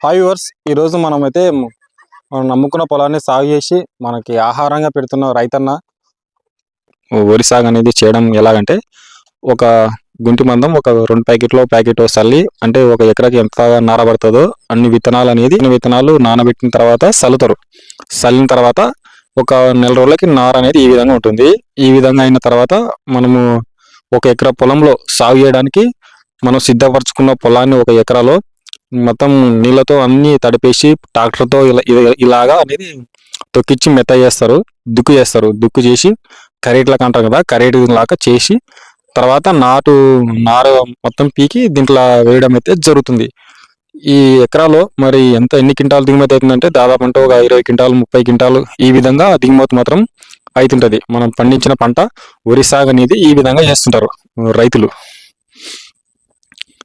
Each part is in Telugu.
హాయ్ వర్స్ ఈరోజు మనమైతే మనం నమ్ముకున్న పొలాన్ని సాగు చేసి మనకి ఆహారంగా పెడుతున్న రైతన్న వరి సాగు అనేది చేయడం ఎలాగంటే ఒక గుంటి మందం ఒక రెండు ప్యాకెట్లో ప్యాకెట్ చల్లి అంటే ఒక ఎకరాకి ఎంత నారబడుతుందో అన్ని విత్తనాలు అనేది విత్తనాలు నానబెట్టిన తర్వాత చల్లుతారు. చల్లిన తర్వాత ఒక నెల రోజులకి నార అనేది ఈ విధంగా ఉంటుంది. ఈ విధంగా అయిన తర్వాత మనము ఒక ఎకరా పొలంలో సాగు చేయడానికి మనం సిద్ధపరచుకున్న పొలాన్ని ఒక ఎకరాలో మొత్తం నీళ్ళతో అన్ని తడిపేసి ట్రాక్టర్తో ఇలా ఇలా- ఇలాగా అనేది తొక్కిచ్చి మెత్త చేస్తారు దుక్కు చేస్తారు. దుక్కు చేసి కరేట్లకు అంటారు కదా కరేట్ లాగా చేసి తర్వాత నాటు నారు మొత్తం పీకి దీంట్లో వేయడం అయితే జరుగుతుంది. ఈ ఎకరాలో మరి ఎంత ఎన్ని క్వింటాలు దిగుమతి అవుతుందంటే దాదాపు అంటే ఒక ఇరవై క్వింటాలు ముప్పై క్వింటాలు ఈ విధంగా దిగుమతి మాత్రం అవుతుంటది. మనం పండించిన పంట వరి సాగు అనేది ఈ విధంగా చేస్తుంటారు రైతులు.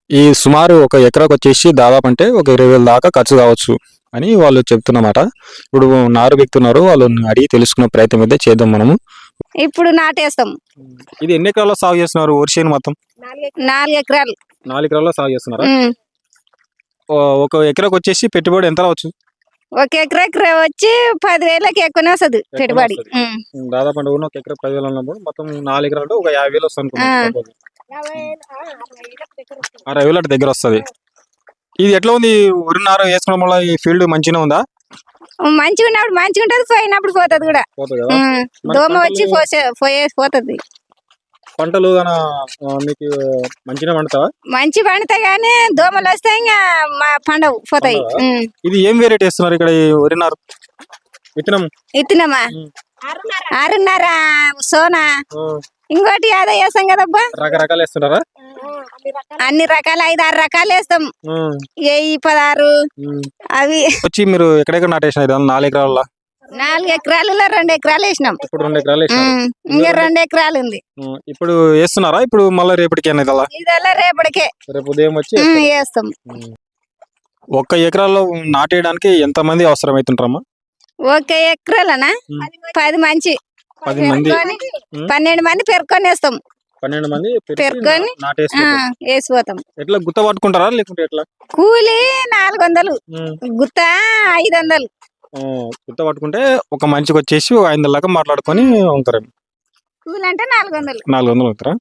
ఈ సుమారు ఒక ఎకరాకు వచ్చేసి దాదాపు అంటే ఒక ఇరవై వేల దాకా ఖర్చు కావచ్చు అని వాళ్ళు చెప్తున్నమాట. ఇప్పుడు నారు వ్యక్తున్నారు వాళ్ళని అడిగి తెలుసుకునే ప్రయత్నం అయితే చేద్దాం మనము. ఇప్పుడు నాటేస్తాం. ఇది ఎన్ని ఎకరాల్లో సాగు చేస్తున్నారు వరిసేను మొత్తం? నాలుగు ఎకరాలు. నాలుగు ఎకరాల్లో సాగు చేస్తున్నారా? ఒక ఎకరాకు వచ్చేసి పెట్టుబడి ఎంత రావచ్చు? ఒక ఎకరా ఎకరా వచ్చి పదివేలకి ఎక్కువనే వస్తుంది పెట్టుబడి. దాదాపు ఒక ఎకరా పదివేలు ఉన్నప్పుడు మొత్తం నాలుగు ఎకరాలు ఒక యాభై వేలు వస్తుంది suppose. అరవై వేలు అటు దగ్గర వస్తుంది. ఇది ఎట్లా ఉంది? వరి నారు వేసుకోవడం వల్ల ఈ ఫీల్డ్ మంచిగా ఉందా? మంచిగా ఉన్నప్పుడు మంచిగా ఉంటది పోయినప్పుడు పోతుంది కూడా. దోమ వచ్చి పోసే పోయే పోతుంది. పంటలు మీకు మంచిగా పండుతావా? మంచి పండుతాయి కానీ దోమలు వస్తే ఇంకా మా పండవు పోతాయి. ఇది ఏం వెరైటీ వేస్తున్నారు ఇక్కడ ఈ వరి నారు విత్తనం? ఇత్తినమ్మా ఉమ్. ఆరున్నర సోనా. ఇంకోటి యాదో వేస్తాం కదబ్బా? రకరకాలు వేస్తున్నారా? అన్ని రకాలు ఐదు ఆరు రకాలు వేస్తాం. ఏ పదహారు. అవి. వచ్చి మీరు ఎక్కడెక్కడ నాటేసిన నాలుగు ఎకరాల నాలుగు ఎకరాలలో రెండు ఎకరాలు వేసినాం. ఇప్పుడు రెండు ఎకరాలు. ఇంకా రెండు ఎకరాలు ఉంది. ఇప్పుడు వేస్తున్నారా? ఇప్పుడు మళ్ళీ రేపటికి రేపటికే. రేపు ఉదయం వచ్చి వేస్తాం. ఒక్క ఎకరాల్లో నాటేయడానికి ఎంత మంది అవసరం అవుతుంటారమ్మా ఒక ఎకరాలనా. పది మంచి. పది మంది. పన్నెండు మంది పెరుక్కొని వేస్తాం పన్నెండు మంది పెరిగి పెరుక్కొని, నా- నాటేసుకుంటారు ఆ, వేసిపోతాం. ఎట్లా గుత్త పట్టుకుంటారా లేకుంటే ఎట్లా? కూలి నాలుగు వందలు. గుత్త ఐదు వందలు గుత్త పట్టుకుంటే ఒక మనిషికి వచ్చేసి ఒక ఐదు వందల దాకా మాట్లాడుకొని ఉంటారు కూలి అంటే నాలుగు వందలు నాలుగు వందలు అవుతారా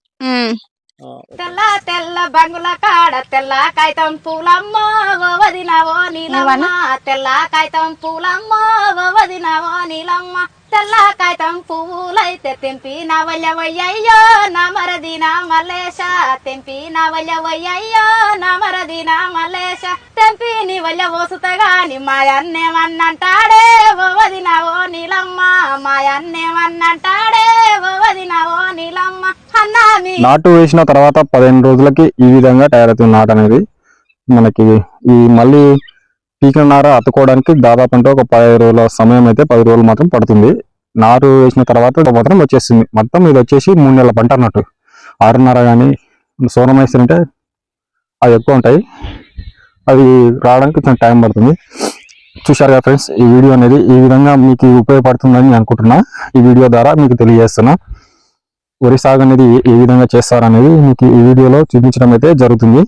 తెల్ల తెల్ల బంగుల కాడ తెల్ల కాగితం పూలమ్మ ఓ వదినవో నీలమ్మ. తెల్ల కాగితం పూలమ్మ ఓ వదినవో నీలమ్మ. తెల్ల కాగితం పువ్వులైతే తెంపి నా వల్ల వయ్యయ్యో నా మరదిన మల్లేశ. తెంపి నా వల్ల వయ్యయ్యో నా మరదిన మల్లేశ. తెంపి నీ వల్ల వసుతగాని మా అన్నేమన్నంటాడే ఓ వదినవో నీలమ్మ. మా అన్నేమన్నంటాడే ఓ వదినవో నీలమ్మ. నాటు వేసిన తర్వాత పదిహేను రోజులకి ఈ విధంగా తయారవుతుంది నాటు అనేది. మనకి ఈ మళ్ళీ పీకిన నార అతుకోవడానికి దాదాపు అంటే ఒక పదిహేను రోజుల సమయం అయితే పది రోజులు మాత్రం పడుతుంది. నారు వేసిన తర్వాత మాత్రం వచ్చేస్తుంది. మొత్తం ఇది వచ్చేసి మూడు నెలల పంట అన్నట్టు. ఆరున్నర కానీ సోనం వేస్తుంటే అవి ఎక్కువ ఉంటాయి. అవి రావడానికి కొంచెం టైం పడుతుంది. చూశారు కదా ఫ్రెండ్స్ ఈ వీడియో అనేది ఈ విధంగా మీకు ఉపయోగపడుతుందని నేను అనుకుంటున్నా. ఈ వీడియో ద్వారా మీకు తెలియజేస్తున్నా. వరి సాగు అనేది ఏ- విధంగా విధంగా చేస్తారనేది మీకు ఈ వీడియోలో చూపించడం అయితే జరుగుతుంది.